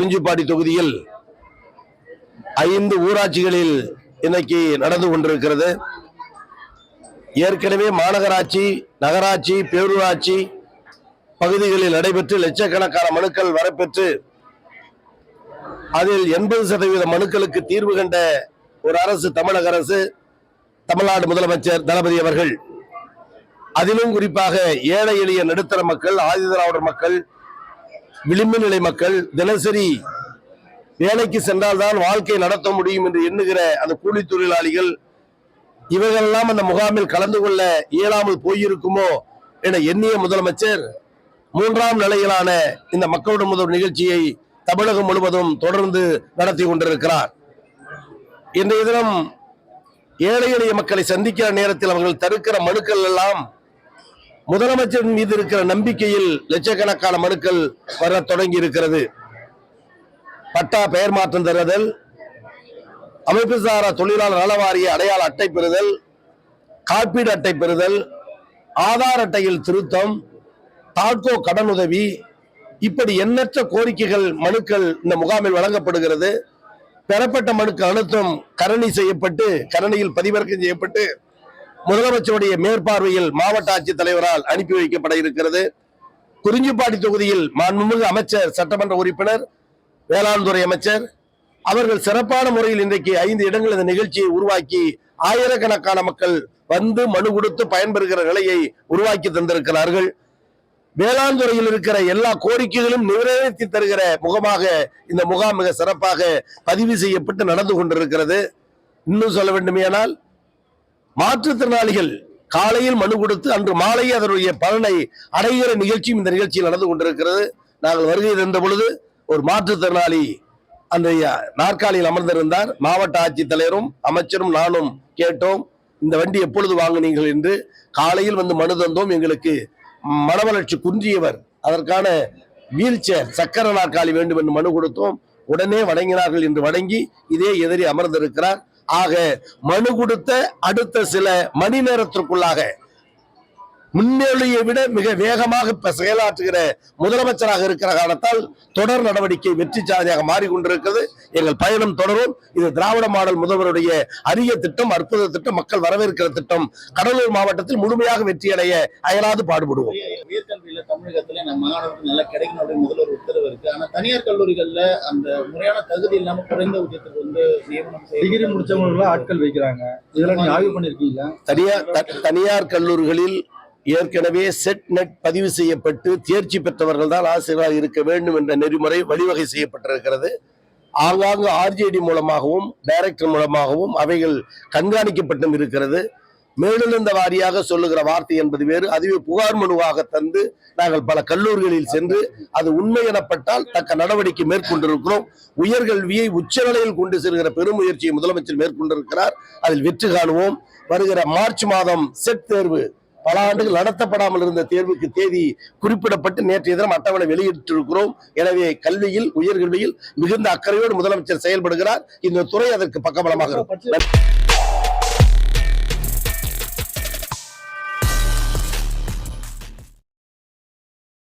குறிஞ்சிப்பாடி தொகுதியில் ஐந்து ஊராட்சிகளில் இன்னைக்கு நடந்து கொண்டிருக்கிறது. ஏற்கனவே மாநகராட்சி நகராட்சி பேரூராட்சி பகுதிகளில் நடைபெற்று லட்சக்கணக்கான மனுக்கள் வரப்பெற்று அதில் எண்பது சதவீத மனுக்களுக்கு தீர்வு கண்ட ஒரு அரசு தமிழக அரசு தமிழ்நாடு முதலமைச்சர் தளபதி அவர்கள். அதிலும் குறிப்பாக ஏழை எளிய நடுத்தர மக்கள் ஆதிதிராவிடர் மக்கள் விளிம்பு நிலை மக்கள் தினசரி வேலைக்கு சென்றால்தான் வாழ்க்கை நடத்த முடியும் என்று எண்ணுகிற அந்த கூலி தொழிலாளிகள் இவர்களெல்லாம் அந்த முகாமில் கலந்து கொள்ள இயலாமல் போயிருக்குமோ என எண்ணிய முதலமைச்சர் மூன்றாம் நிலையிலான இந்த மக்களோட முதல் நிகழ்ச்சியை தமிழகம் முழுவதும் தொடர்ந்து நடத்தி கொண்டிருக்கிறார். இன்றைய தினம் ஏழை எளிய மக்களை சந்திக்கிற நேரத்தில் அவர்கள் தடுக்கிற மனுக்கள் எல்லாம் முதலமைச்சரின் மீது இருக்கிற நம்பிக்கையில் லட்சக்கணக்கான மனுக்கள் வர தொடங்கி இருக்கிறது. பட்டா பெயர் மாற்றம் தருதல் அமைப்பு சாரா தொழிலாளர் நலவாரிய அடையாள அட்டை பெறுதல் காப்பீடு அட்டை பெறுதல் ஆதார் அட்டையில் திருத்தம் தாட்கோ கடனுதவி இப்படி எண்ணற்ற கோரிக்கைகள் மனுக்கள் இந்த முகாமில் வழங்கப்படுகிறது. பெறப்பட்ட மனுக்கள் அனைத்தும் கரணி செய்யப்பட்டு கரணியில் பதிவிறக்கம் செய்யப்பட்டு முதலமைச்சருடைய மேற்பார்வையில் மாவட்ட ஆட்சித்தலைவரால் அனுப்பி வைக்கப்பட இருக்கிறது. குறிஞ்சிப்பாடி தொகுதியில் மாண்புமிகு அமைச்சர் சட்டமன்ற உறுப்பினர் வேளாண் துறை அமைச்சர் அவர்கள் சிறப்பான முறையில் இன்றைக்கு ஐந்து இடங்கள் இந்த நிகழ்ச்சியை உருவாக்கி ஆயிரக்கணக்கான மக்கள் வந்து மனு கொடுத்து பயன்பெறுகிற நிலையை உருவாக்கி தந்திருக்கிறார்கள். வேளாண் துறையில் இருக்கிற எல்லா கோரிக்கைகளும் நிறைவேற்றி தருகிற முகமாக இந்த முகாம் மிக சிறப்பாக பதிவு செய்யப்பட்டு நடந்து கொண்டிருக்கிறது. இன்னும் சொல்ல வேண்டுமேனால் மாற்றுத்திறனாளிகள் காலையில் மனு கொடுத்து அன்று மாலை அதனுடைய பலனை அடைகிற நிகழ்ச்சியும் இந்த நிகழ்ச்சியில் நடந்து கொண்டிருக்கிறது. நாங்கள் வருகை தந்த பொழுது ஒரு மாற்றுத்திறனாளி அந்த நாற்காலியில் அமர்ந்திருந்தார். மாவட்ட ஆட்சித்தலைவரும் அமைச்சரும் நானும் கேட்டோம். இந்த வண்டி எப்பொழுது வாங்கினீர்கள் என்று காலையில் வந்து மனு தந்தோம். எங்களுக்கு மனவளர்ச்சி குன்றியவர் அதற்கான வீல் சேர் சக்கர நாற்காலி வேண்டும் என்று மனு கொடுத்தோம். உடனே வணங்கினார்கள் என்று வணங்கி இதே எதிரி அமர்ந்திருக்கிறார். ஆக மனு கொடுத்த அடுத்த சில மணி நேரத்திற்குள்ளாக முன்னேறியை விட மிக வேகமாக செயலாற்றுகிற முதலமைச்சராக இருக்கிற காரணத்தால் தொடர் நடவடிக்கை வெற்றி சாதியாக மாறிக்கொண்டிருக்கிறது. எங்கள் பயணம் தொடரும். இது திராவிட மாடல் முதல்வருடைய அரிய திட்டம் அற்புத திட்டம் மக்கள் வரவேற்கிற திட்டம். கடலூர் மாவட்டத்தில் முழுமையாக வெற்றியடைய அயலாது பாடுபடுவோம். தமிழகத்துல நம்ம மாணவர்களுக்கு நல்லா கிடைக்கணும் அப்படின்னு முதல்வர் உத்தரவு இருக்கு. ஆனா தனியார் கல்லூரிகள்ல அந்த முறையான தகுதி இல்லாம குறைந்த ஊதியத்துக்கு வந்து நியமனம் டிகிரி முடிச்சவங்கள ஆட்கள் வைக்கிறாங்க. இதெல்லாம் நீங்க ஆய்வு பண்ணிருக்கீங்களா? தனியார் தனியார் கல்லூரிகளில் ஏற்கனவே செட் நெட் பதிவு செய்யப்பட்டு தேர்ச்சி பெற்றவர்கள் தான் ஆசிரியராக இருக்க வேண்டும் என்ற நெறிமுறை வழிவகை செய்யப்பட்டிருக்கிறது. ஆங்காங்கு ஆர்ஜேடி மூலமாகவும் டைரக்டர் மூலமாகவும் அவைகள் கண்காணிக்கப்பட்டும் இருக்கிறது. மேலெழுந்த வாரியாக சொல்லுகிற வார்த்தை என்பது வேறு. அதுவே புகார் மனுவாக தந்து நாங்கள் பல கல்லூரிகளில் சென்று அது உண்மை எனப்பட்டால் தக்க நடவடிக்கை மேற்கொண்டிருக்கிறோம். உயர்கல்வியை உச்சநிலையில் கொண்டு செல்கிற பெருமுயற்சியை முதலமைச்சர் மேற்கொண்டிருக்கிறார். அதில் வெற்றி காணுவோம். வருகிற மார்ச் மாதம் செட் தேர்வு பல ஆண்டுகள் நடத்தப்படாமல் இருந்த தேர்வுக்கு தேதி குறிப்பிடப்பட்டு நேற்றைய தினம் அட்டவணை வெளியிட்டிருக்கிறோம். எனவே கல்வியில் உயர்கல்வியில் மிகுந்த அக்கறையோடு முதலமைச்சர் செயல்படுகிறார். இந்த துறை அதற்கு பக்கபலமாக இருக்கும்.